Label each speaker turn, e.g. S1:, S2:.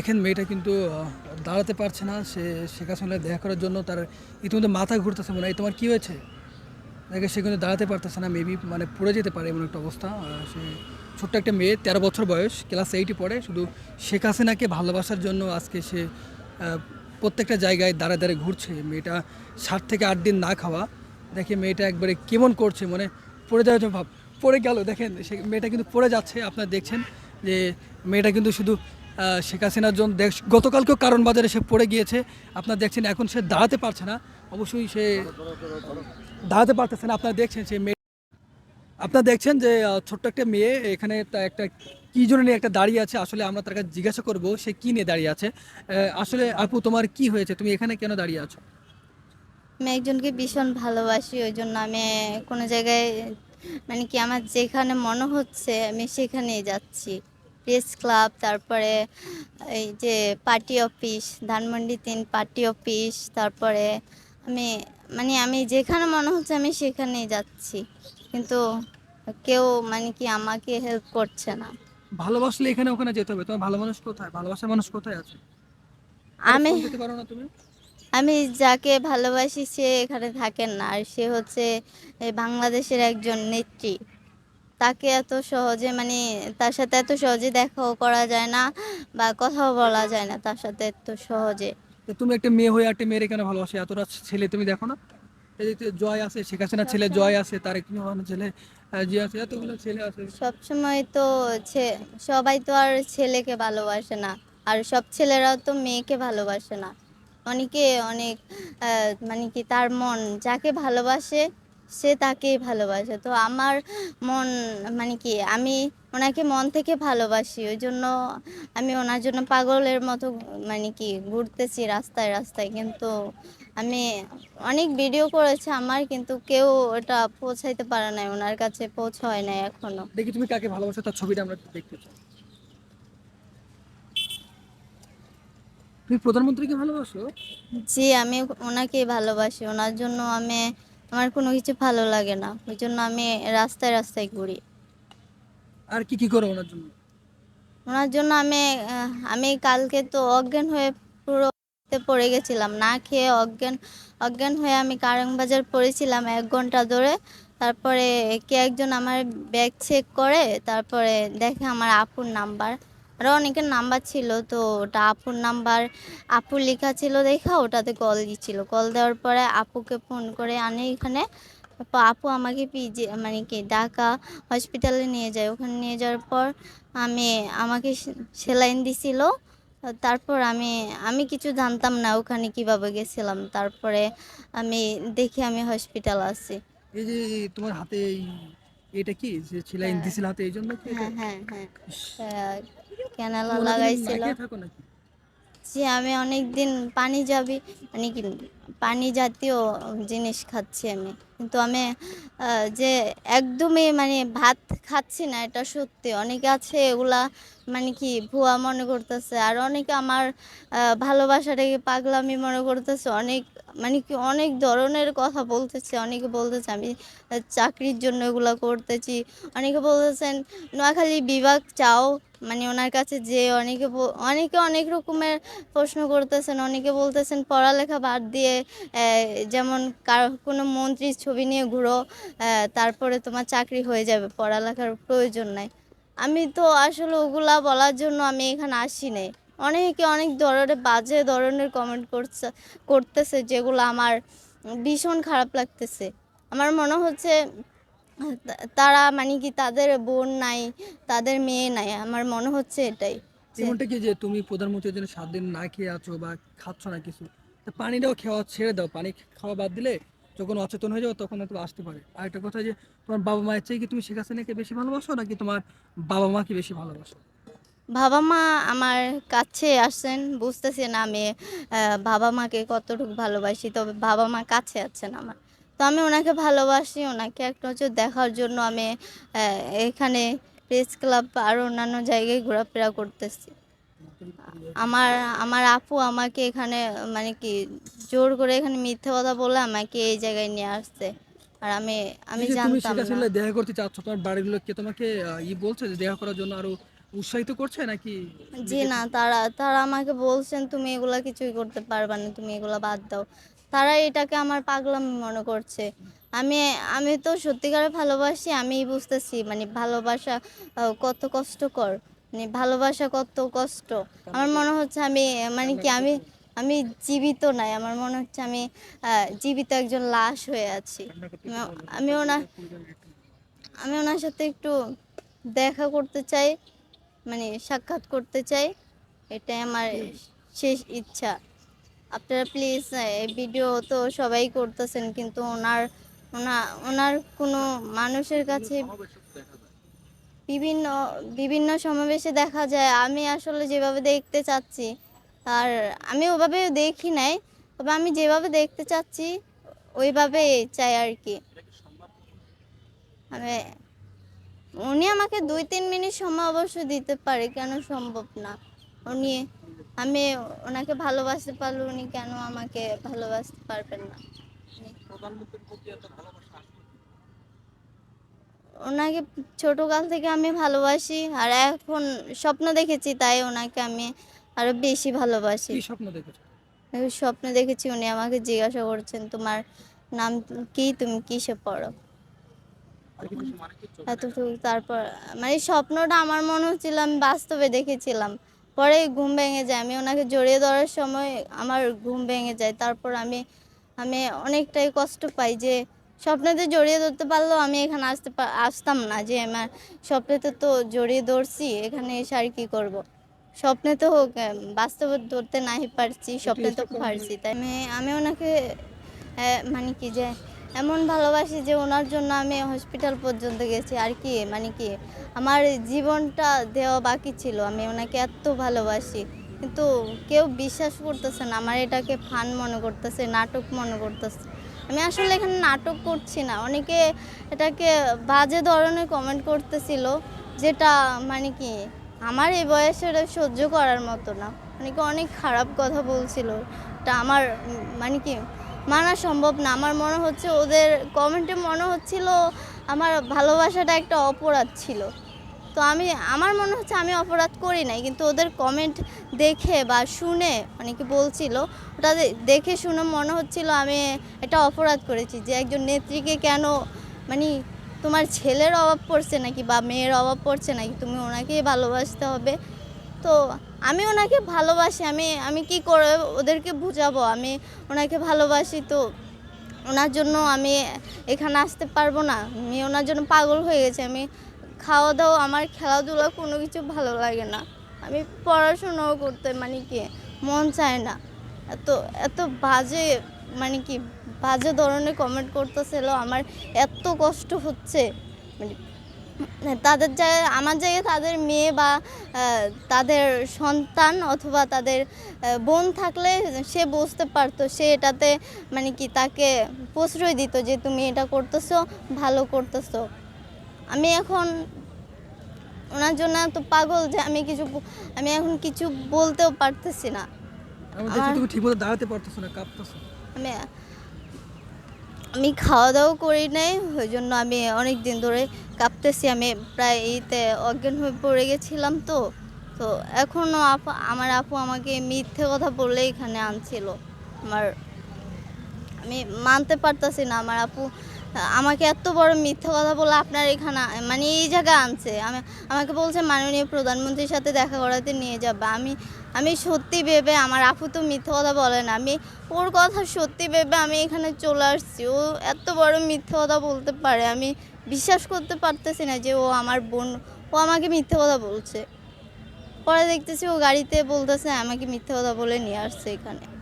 S1: দেখেন মেয়েটা কিন্তু দাঁড়াতে পারছে না। সে শেখ হাসিনার দেখা করার জন্য তার ইতিমধ্যে মাথা ঘুরতেছে মনে হয়। তোমার কী হয়েছে? দেখে সে কিন্তু দাঁড়াতে পারতেছে না মেবি মানে পড়ে যেতে পারে এমন একটা অবস্থা। সে ছোট্ট একটা মেয়ে, তেরো বছর বয়স ক্লাস এইটে পড়ে। শুধু শেখ হাসিনাকে ভালোবাসার জন্য আজকে সে প্রত্যেকটা জায়গায় দাঁড়া দাঁড়ে ঘুরছে। মেয়েটা সাত থেকে আট দিন না খাওয়া। দেখে মেয়েটা একবারে কেমন করছে মানে পড়ে যাওয়ার জন্য ভাব পড়ে গেল। দেখেন, সে মেয়েটা কিন্তু পড়ে যাচ্ছে। আপনারা দেখছেন যে মেয়েটা কিন্তু শুধু শেখ হাসিনার জন্য গতকালকেও কারণ বাজারে সে পড়ে গিয়েছে। আপনারা দেখছেন, এখন সে দাঁড়াতে পারছে না। অবশ্যই সে দাঁড়াতে পারতেছে না। আপনারা দেখছেন সে মেয়ে আপনারা দেখছেন যে ছোট্ট একটা মেয়ে এখানে একটা কি জন্য নিয়ে একটা দাঁড়িয়ে আছে? আসলে আমরা তার কাছে জিজ্ঞাসা করব, সে কি নিয়ে দাঁড়িয়ে আছে? আসলে আপু, তোমার কি হয়েছে? তুমি এখানে কেন দাঁড়িয়ে আছো?
S2: আমি একজনকে ভীষণ ভালোবাসি, ওই জন্য আমি কোনো জায়গায় মানে কি আমার যেখানে মনে হচ্ছে, আমি সেখানেই যাচ্ছি। প্রেস ক্লাব তারপরে এই যে পার্টি অফিস ধানমন্ডি তিন পার্টি অফিস তারপরে আমি মানে আমি যেখানে মনে হচ্ছে আমি সেখানেই যাচ্ছি। কিন্তু কেউ মানে কি আমাকে হেল্প করছে না।
S1: ভালোবাসলে এখানে ওখানে যেতে হবে। তোমার ভালো মানুষ কোথায়? ভালোবাসার মানুষ কোথায় আছে?
S2: আমি
S1: পারো না তুমি?
S2: আমি যাকে ভালোবাসি সে এখানে থাকেন না। আর সে হচ্ছে এই বাংলাদেশের একজন নেত্রী। তাকে এত সহজে মানে তার সাথে এত সহজে দেখাও করা যায় না বা কথাও বলা যায় না তার সাথে এত সহজে।
S1: তুমি একটা মেয়ে হয়ে একটা মেয়ের কেন ভালোবাসে এতটা ছেলে তুমি দেখো না? এই যে জয় আছে শেখ হাসিনার ছেলে জয় আছে তার একটি ছেলে জি আছে এতগুলো ছেলে আছে।
S2: সবসময় তো সবাই তো আর ছেলেকে ভালোবাসে না আর সব ছেলেরাও তো মেয়েকে ভালোবাসে না। অনেকে অনেক মানে কি তার মন যাকে ভালোবাসে সে তাকেই ভালোবাসে। তো আমার মন মানে কি আমি ওনাকে মন থেকে ভালোবাসি। ওই জন্য আমি ওনার জন্য পাগলের মতো মানে কি ঘুরতেছি রাস্তায় রাস্তায়। কিন্তু আমি অনেক ভিডিও করেছে আমার কিন্তু কেউ ওটা পৌঁছাইতে পারে নাই। ওনার কাছে পৌঁছায় নাই এখনও।
S1: দেখি তুমি কাকে ভালোবাসো তার ছবিটা আমরা দেখতে চাই। তুমি প্রধানমন্ত্রীকে ভালোবাসো?
S2: জি আমি ওনাকেই ভালোবাসি। ওনার জন্য আমি আমার কোনো কিছু ভালো লাগে না। ওই জন্য আমি রাস্তায় রাস্তায় ঘুরি।
S1: আর কি কি করো ওনার জন্য?
S2: ওনার জন্য আমি আমি কালকে তো অজ্ঞান হয়ে পুরো পড়ে গেছিলাম। না খেয়ে অজ্ঞান অজ্ঞান হয়ে আমি কারংবাজার পড়েছিলাম এক ঘণ্টা ধরে। তারপরে কে একজন আমার ব্যাগ চেক করে তারপরে দেখে আমার আপুর নাম্বার আরও অনেকের নাম্বার ছিল তো ওটা আপুর নাম্বার। আপু লেখা ছিল দেখা ওটাতে কল দিচ্ছিল। কল দেওয়ার পরে আপুকে ফোন করে আনে এখানে। আপু আমাকে পিজি মানে কি ঢাকা হসপিটালে নিয়ে যায়। ওখানে নিয়ে যাওয়ার পর আমি আমাকে সেলাইন দিছিল। তারপর আমি আমি কিছু জানতাম না ওখানে কীভাবে গেছিলাম। তারপরে আমি দেখি আমি হসপিটাল আছি।
S1: এই যে তোমার হাতে এটা কি? যে ছিলাইন
S2: হ্যাঁ।
S1: দিছিল হাতে এই জন্য কি
S2: হ্যাঁ হ্যাঁ হ্যাঁ। আহ, ক্যানেলা লাগাইছিল। জি আমি অনেক দিন পানি যাবি মানে কি পানি জাতীয় জিনিস খাচ্ছি আমি। কিন্তু আমি যে একদমই মানে ভাত খাচ্ছি না এটা সত্যি। অনেকে আছে এগুলা মানে কি ভুয়া মনে করতেছে। আর অনেকে আমার ভালোবাসাটাকে পাগলামি মনে করতেছে। অনেক মানে কি অনেক ধরনের কথা বলতেছে। অনেকে বলতেছে আমি চাকরির জন্য এগুলা করতেছি। অনেকে বলতেছেন নোয়াখালী বিভাগ চাও মানে ওনার কাছে যে অনেকে অনেকে অনেক রকমের প্রশ্ন করতেছেন, অনেকে বলতেছেন পড়ালেখা বাদ দিয়ে যেমন কার কোনো মন্ত্রীর ছবি নিয়ে ঘুরো তারপরে তোমার চাকরি হয়ে যাবে, পড়ালেখার প্রয়োজন নাই। আমি তো আসলে ওগুলা বলার জন্য আমি এখানে আসি নাই অনেকে অনেক ধরনের বাজে ধরনের কমেন্ট করছে, করতেছে যেগুলো আমার ভীষণ খারাপ লাগতেছে। আমার মনে হচ্ছে তারা মানে কি তাদের বোন নাই তাদের মেয়ে নাই আমার মনে হচ্ছে এটাই।
S1: এমনটা কি যে তুমি প্রধানমন্ত্রীর জন্য সাত দিন না খেয়ে আছো বা খাচ্ছ না কিছু? তা পানিটাও খাওয়া ছেড়ে দাও পানি খাওয়া বাদ দিলে যখন অচেতন হয়ে যাও তখন হয়তো আসতে পারে। আর একটা কথা যে তোমার বাবা মায়ের চেয়ে কি তুমি শেখ হাসিনাকে বেশি ভালোবাসো নাকি তোমার বাবা মাকে বেশি ভালোবাসো?
S2: বাবা মা আমার কাছে আসেন বুঝতেছি না আমি বাবা মাকে কতটুকু ভালোবাসি তবে বাবা মা কাছে আছেন আমার। তো আমি ওনাকে ভালোবাসি ওনাকে একটা নজর দেখার জন্য আমি এখানে প্রেস ক্লাব আর অন্যান্য জায়গায় ঘোরাফেরা করতেছি। আমার আমার আপু আমাকে এখানে মানে কি জোর করে এখানে মিথ্যা কথা বলে আমাকে এই জায়গায় নিয়ে আসছে। আর আমি আমি জানতাম না।
S1: দেখা করতে চাচ্ছ তোমার বাড়ির লোক কে তোমাকে ই বলছে যে দেখা করার জন্য আরও উৎসাহিত করছে নাকি?
S2: জি না তারা তারা আমাকে বলছেন তুমি এগুলা কিছুই করতে পারবা না তুমি এগুলা বাদ দাও। তারা এটাকে আমার পাগলামি মনে করছে। আমি আমি তো সত্যিকারে ভালোবাসি আমি বুঝতেছি মানে ভালোবাসা কত কষ্টকর মানে ভালোবাসা কত কষ্ট। আমার মনে হচ্ছে আমি মানে কি আমি আমি জীবিত নাই, আমার মনে হচ্ছে আমি জীবিত একজন লাশ হয়ে আছি। আমি- ওনার আমি ওনার সাথে একটু দেখা করতে চাই মানে সাক্ষাৎ করতে চাই, এটাই আমার শেষ ইচ্ছা। আপনারা প্লিজ এই ভিডিও তো সবাই করতেছেন, কিন্তু ওনার, ওনা, ওনার কোনো মানুষের কাছে বিভিন্ন বিভিন্ন সমাবেশে দেখা যায়। আমি আসলে যেভাবে দেখতে চাচ্ছি, আর আমি ওভাবে দেখি নাই, তবে আমি যেভাবে দেখতে চাচ্ছি ওইভাবে চাই আর কি। আমি, উনি আমাকে দুই তিন মিনিট সময় অবশ্য দিতে পারে, কেন সম্ভব না। উনি আমি ওনাকে ভালোবাসতে পারলে উনি কেন আমাকে ভালোবাসতে পারবেন না? ওনাকে ছোটকাল থেকে আমি ভালোবাসি আর এখন স্বপ্ন দেখেছি তাই ওনাকে আমি আরও বেশি ভালোবাসি।
S1: স্বপ্ন দেখেছ?
S2: স্বপ্ন দেখেছি উনি আমাকে জিজ্ঞাসা করছেন তোমার নাম কি? তুমি কিসে পড়ো? এতটুকু তারপর মানে স্বপ্নটা আমার মনে হচ্ছিল আমি বাস্তবে দেখেছিলাম। পরে ঘুম ভেঙে যায়। আমি ওনাকে জড়িয়ে ধরার সময় আমার ঘুম ভেঙে যায়। তারপর আমি আমি অনেকটাই কষ্ট পাই যে স্বপ্নেতে জড়িয়ে ধরতে পারলেও আমি এখানে আসতে আসতাম না যে আমার স্বপ্নেতে তো জড়িয়ে ধরছি এখানে এসে আর কি করব? স্বপ্নে তো হোক বাস্তবে ধরতে নাই পারছি স্বপ্নে তো পারছি তাই আমি আমি ওনাকে মানে কি যে এমন ভালোবাসি যে ওনার জন্য আমি হসপিটাল পর্যন্ত গেছি। আর কি মানে কি, আমার জীবনটা দেওয়া বাকি ছিল। আমি ওনাকে এত ভালোবাসি। কিন্তু কেউ বিশ্বাস করতেছে না, আমার এটাকে ফান মনে করতেছে, নাটক মনে করতেছে। আমি আসলে এখানে নাটক করছি না। অনেকে এটাকে বাজে ধরনের কমেন্ট করতেছিল, যেটা মানে কি, আমার এই বয়সে এটা সহ্য করার মতো না। অনেকে অনেক খারাপ কথা বলছিল। এটা আমার মানে কি মানা সম্ভব না। আমার মনে হচ্ছে ওদের কমেন্টে মনে হচ্ছিল আমার ভালোবাসাটা একটা অপরাধ ছিল। তো আমি, আমার মনে হচ্ছে আমি অপরাধ করি নাই, কিন্তু ওদের কমেন্ট দেখে বা শুনে অনেকে বলছিল, ওটা দেখে শুনে মনে হচ্ছিল আমি এটা অপরাধ করেছি যে একজন নেত্রীকে কেন মানে তোমার ছেলের অভাব পড়ছে নাকি বা মেয়ের অভাব পড়ছে নাকি? তুমি ওনাকেই ভালোবাসতে হবে। তো আমি ওনাকে ভালোবাসি, আমি আমি কি করে ওদেরকে বুঝাবো? আমি ওনাকে ভালোবাসি তো ওনার জন্য আমি এখানে আসতে পারব না। আমি ওনার জন্য পাগল হয়ে গেছি। আমি খাওয়া দাওয়া আমার খেলাধুলা কোনো কিছু ভালো লাগে না। আমি পড়াশোনাও করতে মানে কি মন চায় না। এত এত বাজে মানে কি বাজে ধরনের কমেন্ট করতেছিল আমার এত কষ্ট হচ্ছে। মানে তাদের জায়গায় আমার জায়গায় তাদের মেয়ে বা তাদের সন্তান অথবা তাদের বোন থাকলে সে বুঝতে পারতো সে এটাতে মানে কি তাকে প্রশ্রয় দিত যে তুমি এটা করতেছো ভালো করতেছো। আমি এখন ওনার জন্য এত পাগল যে আমি কিছু আমি এখন কিছু বলতেও পারতেছি না।
S1: আমি তুমি ঠিকমতো দাঁড়াতে পারতেছো না কাঁপতেছো।
S2: আমি আমি খাওয়া দাওয়া করি নাই ওই জন্য আমি অনেক দিন ধরে কাঁপতেছি, আমি প্রায় এইতে অজ্ঞান হয়ে পড়ে গেছিলাম তো। তো এখনও আপু, আমার আপু আমাকে মিথ্যে কথা বলে এখানে আনছিল। আমার, আমি মানতে পারতাছি না, আমার আপু, আমাকে এত বড় মিথ্যা কথা বলে আপনার এখানে মানে এই জায়গায় আনছে। আমি, আমাকে বলছে, মাননীয় প্রধানমন্ত্রীর সাথে দেখা করাতে নিয়ে যাবে। আমি আমি সত্যি ভেবে, আমার আপু তো মিথ্যা কথা বলে না। আমি, ওর কথা সত্যি ভেবে আমি এখানে চলে আসছি। ও এত বড় মিথ্যা কথা বলতে পারে। আমি বিশ্বাস করতে পারতেছি না যে ও আমার বোন, ও আমাকে মিথ্যে কথা বলছে। পরে দেখতেছি ও গাড়িতে বলতেছে, আমাকে মিথ্যে কথা বলে নিয়ে আসছে এখানে।